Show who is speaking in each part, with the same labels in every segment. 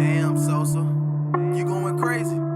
Speaker 1: Damn, Sosa, you going crazy.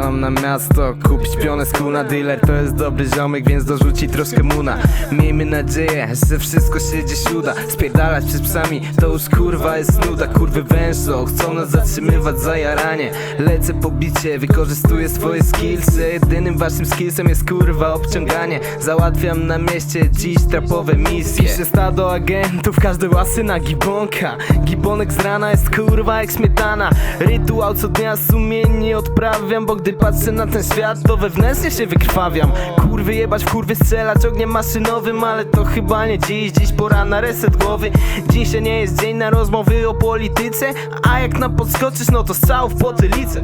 Speaker 1: Na miasto Kupić pionę z Dealer to jest dobry ziomek, więc dorzuci troszkę muna. Miejmy nadzieję, że wszystko się dziś uda. Spierdalać przez psami, to już kurwa jest nuda. Kurwy wężo, chcą nas zatrzymywać za jaranie. Lecę po bicie, wykorzystuję swoje skillsy. Jedynym waszym skillsem jest kurwa obciąganie. Załatwiam na mieście dziś trapowe misje. Piszę stado agentów, każdy łasy na gibonka. Gibonek z rana jest kurwa jak śmietana. Rytuał co dnia sumiennie odprawiam Bo gdy patrzę na ten świat to wewnętrznie się wykrwawiam. Kurwy jebać kurwy strzelać ogniem maszynowym Ale to chyba nie dziś, dziś pora na reset głowy. Dzisiaj nie jest dzień na rozmowy o polityce A jak na podskoczysz no to strzał w potylicę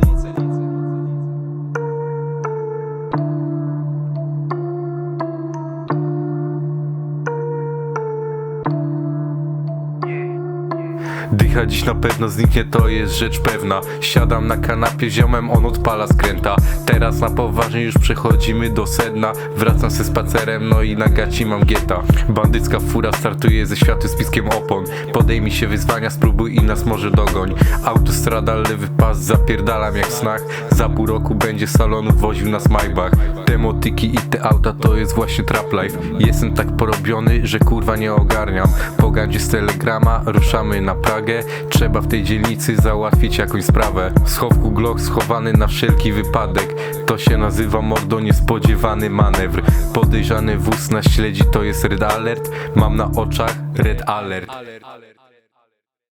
Speaker 2: Dycha dziś na pewno zniknie, to jest rzecz pewna. Siadam na kanapie, ziomem on odpala skręta. Teraz na poważnie już przechodzimy do sedna. Wracam ze spacerem, no i na gaci mam geta Bandycka fura startuje ze światły z piskiem opon. Podejmij się wyzwania, spróbuj i nas może dogoń. Autostrada, lewy pas, zapierdalam jak snach. Za pół roku będzie salonu woził nas Maybach. Te motyki i te auta to jest właśnie trap life. Jestem tak porobiony, że kurwa nie ogarniam. Po gandzie z telegrama ruszamy na Pragę Trzeba w tej dzielnicy załatwić jakąś sprawę. W schowku Glock schowany na wszelki wypadek. To się nazywa mordo niespodziewany manewr. Podejrzany wóz na śledzi to jest red alert. Mam na oczach red alert